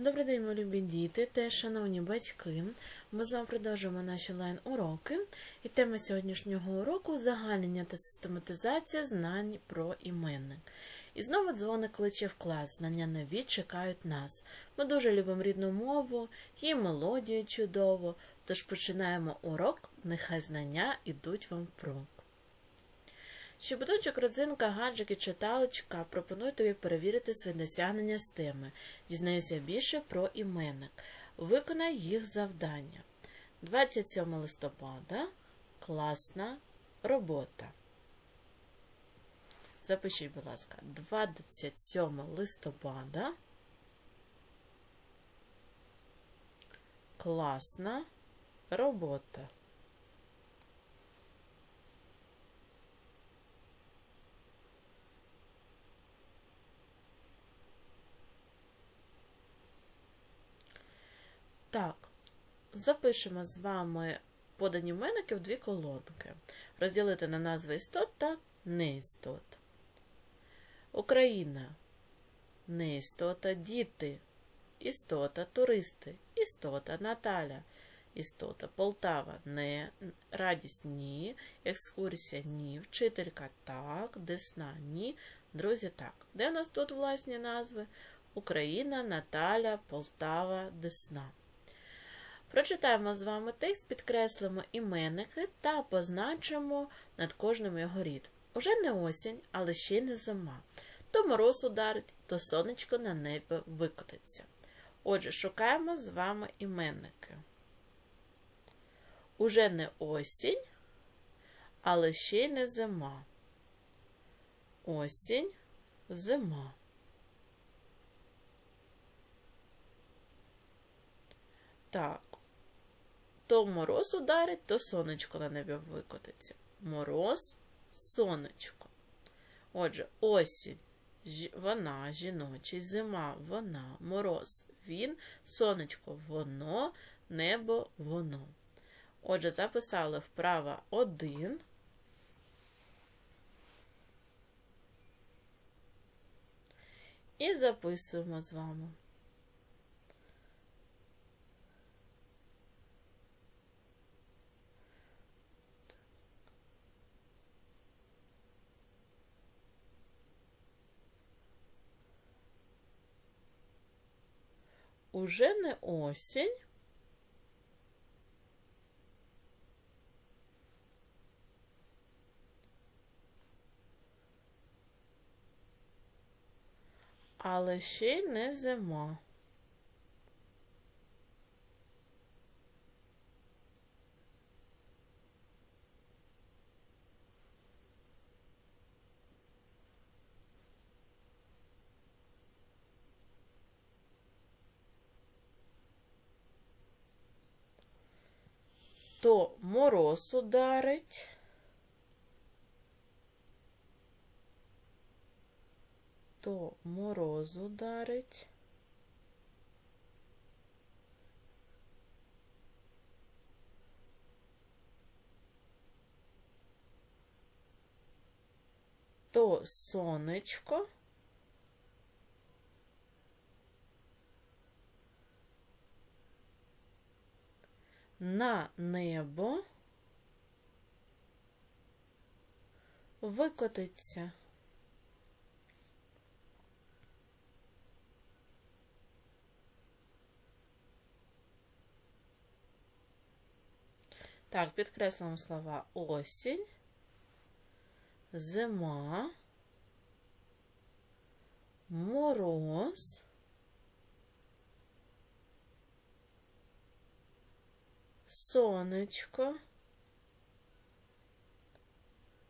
Добрий день, мої любі діти та шановні батьки. Ми з вами продовжуємо наші лайн-уроки. І тема сьогоднішнього уроку узагальнення та систематизація знань про іменник. І знову дзвоник кличе в клас. Знання нові чекають нас. Ми дуже любимо рідну мову, її мелодію чудово. Тож починаємо урок, нехай знання ідуть вам впрок. Щебеточок, родзинка, гаджик і читалочка пропоную тобі перевірити свої досягнення з теми. Дізнаюся більше про іменник. Виконай їх завдання. 27 листопада. Класна робота. Запишіть, будь ласка, 27 листопада. Класна робота. Так, запишемо з вами подані іменники в дві колонки. Розділити на назви істот та неістот. Україна не істота, діти, істота, туристи, істота, Наталя, істота, Полтава, не, радість ні, екскурсія ні, вчителька так, десна ні, друзі так. Де в нас тут власні назви? Україна, Наталя, Полтава, Десна. Прочитаємо з вами текст, підкреслимо іменники та позначимо над кожним його рід. Уже не осінь, але ще й не зима. То мороз ударить, то сонечко на небі викотиться. Отже, шукаємо з вами іменники. Уже не осінь, але ще й не зима. Осінь, зима. Так. То мороз ударить, то сонечко на небі викотиться. Мороз, сонечко. Отже, осінь вона, жіночий, зима вона, мороз він, сонечко воно, небо воно. Отже, записали вправа 1. І записуємо з вами. Уже не осінь. Але ще й не зима. То мороз ударить. То мороз ударить. То сонечко. На небо викотиться. Так, підкреслюємо слова осінь, зима, мороз. Сонечко,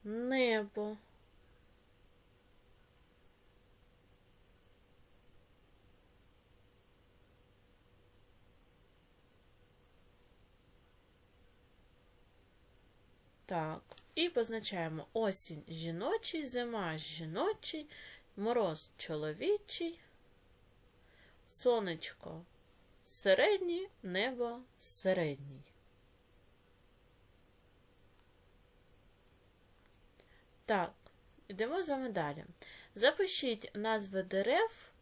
небо. Так, і позначаємо осінь жіночий, зима жіночий, мороз чоловічий, сонечко середній, небо середній. Так, йдемо з вами далі. Запишіть назви дерев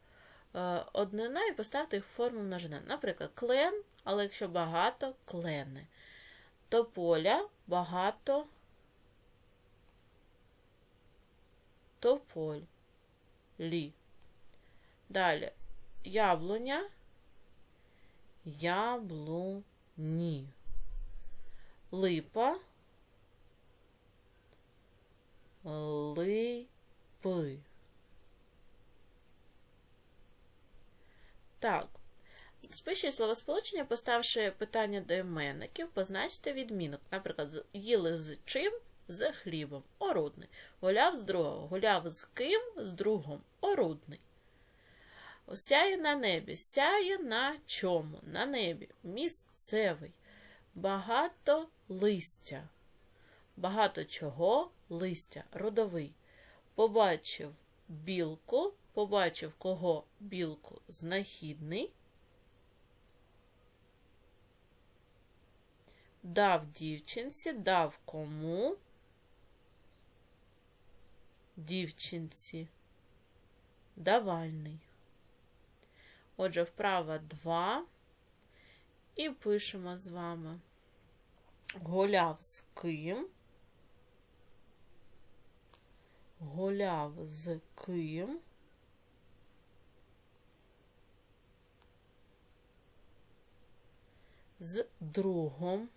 е, однина і поставте їх в форму множини. Наприклад, клен, але якщо багато клени. Тополя багато тополь. Лі. Далі яблуня, яблуні. Липа, липи. Так. Спишіть словосполучення, поставши питання до іменників, позначте відмінок. Наприклад, їли з чим? З хлібом. Орудний. Гуляв з другого. Гуляв з ким? З другом. Орудний. Сяє на небі. Сяє на чому? На небі. Місцевий. Багато листя. Багато чого листя. Родовий. Побачив білку. Побачив кого білку знахідний. Дав дівчинці, дав кому? Дівчинці. Давальний. Отже, вправа 2. І пишемо з вами. Гуляв з ким? Гуляв з ким? З другом.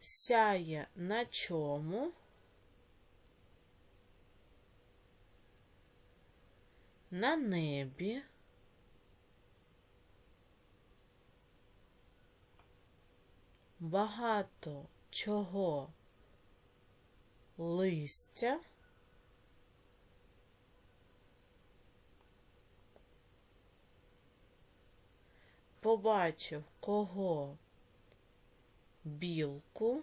Сяє на чому? На небі. Багато чого листя. Побачив кого білку.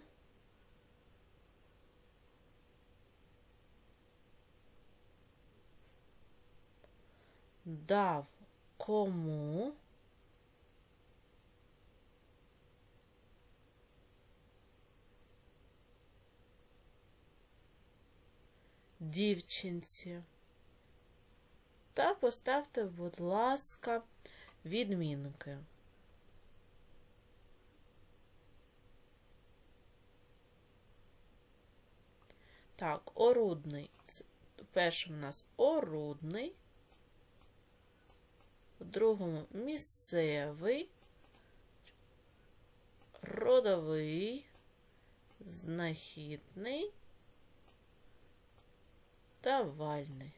Дав кому дівчинці. Та поставте, будь ласка, відмінки. Так, орудний. Першим у нас орудний, в другому місцевий, родовий, знахідний, давальний.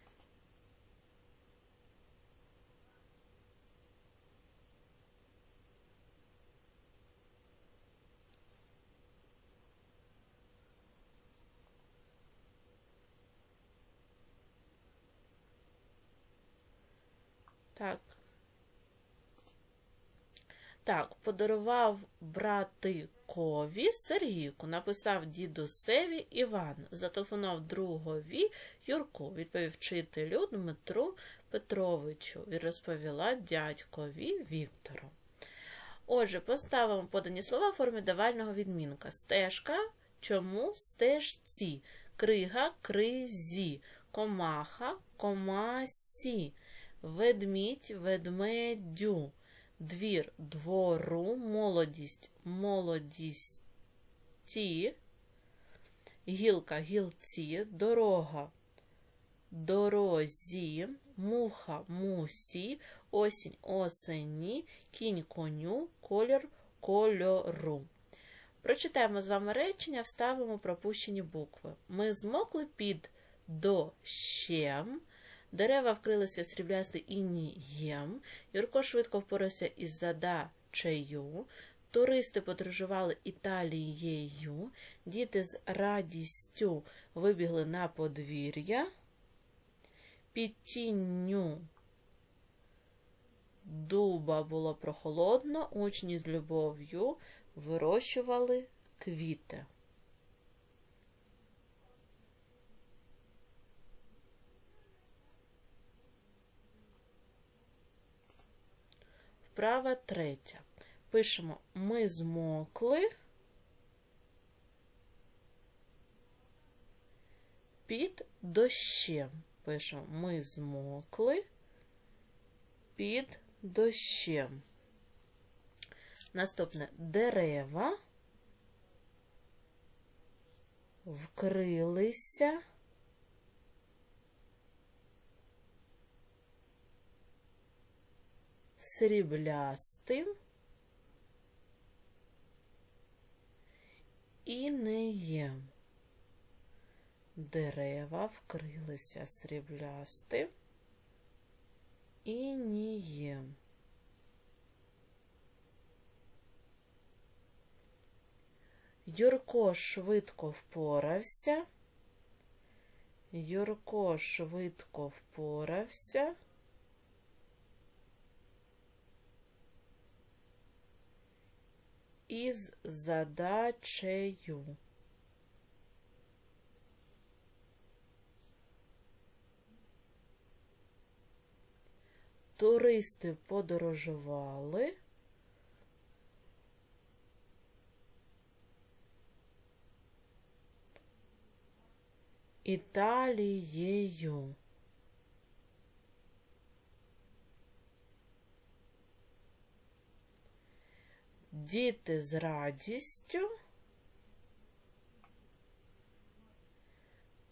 Так. Так, подарував братикові Сергійку, написав дідусеві Іван, зателефонував другові Юрку, відповів вчителю Дмитру Петровичу і розповіла дядькові Віктору. Отже, поставимо подані слова в формі давального відмінка. Стежка, чому стежці, крига, кризі, комаха, комасі, ведмідь, ведмедю, двір, двору, молодість, молодісті, гілка, гілці, дорога, дорозі, муха, мусі, осінь, осені, кінь, коню, колір, кольору. Прочитаємо з вами речення, вставимо пропущені букви. Ми змокли під дощем, дерева вкрилися сріблястим інієм, Юрко швидко впорався із задачею, туристи подорожували Італією, діти з радістю вибігли на подвір'я, під тінню дуба було прохолодно, учні з любов'ю вирощували квіти. Вправа третя. Пишемо ми змокли під дощем. Пишемо ми змокли під дощем. Наступне дерева вкрилися сріблястим інеєм. Дерева вкрилися сріблястим інієм. Юрко швидко впорався. Юрко швидко впорався. Із задачею. Туристи подорожували. Італією. Діти з радістю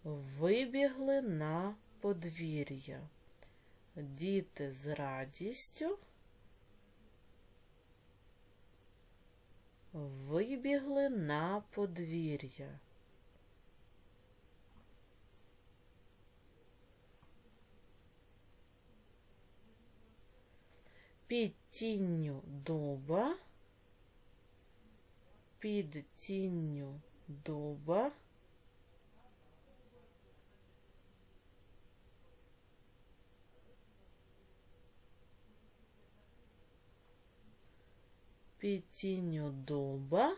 вибігли на подвір'я. Діти з радістю вибігли на подвір'я. Під тінню дуба, під тінню дуба під тінню дуба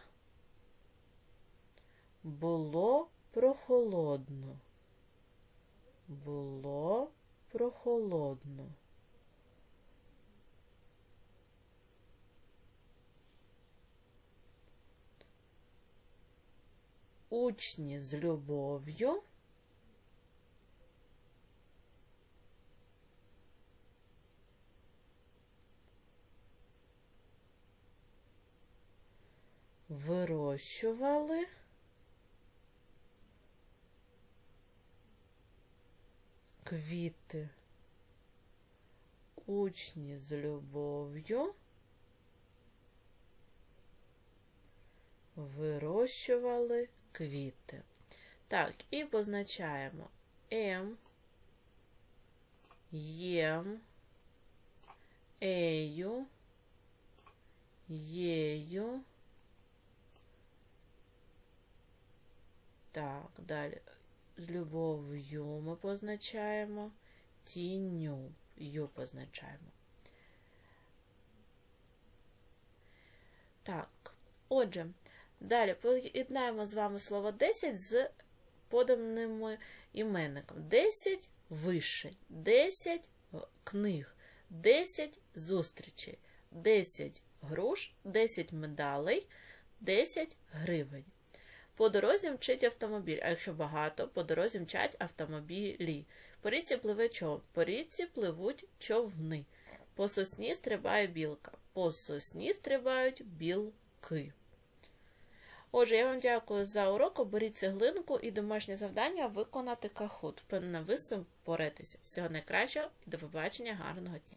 було прохолодно. Було прохолодно. Учні з любов'ю. Вирощували. Квіти. Учні з любов'ю вирощували квіти. Так, і позначаємо М, Єм, Ею, Єю. Так, далі з любов'ю ми позначаємо, тінню ю позначаємо. Так, отже, далі поєднаємо з вами слово 10 з поданим іменником. 10 вишень, 10 книг, 10 зустрічей, 10 груш, 10 медалей, 10 гривень. По дорозі мчить автомобіль, а якщо багато, по дорозі мчать автомобілі. По річці пливе човн, по річці пливуть човни. По сосні стрибає білка, по сосні стрибають білки. Отже, я вам дякую за урок. Оберіть цеглинку і домашнє завдання виконати кахут. Впевнена, ви з цим поретеся. Всього найкращого і до побачення, гарного дня!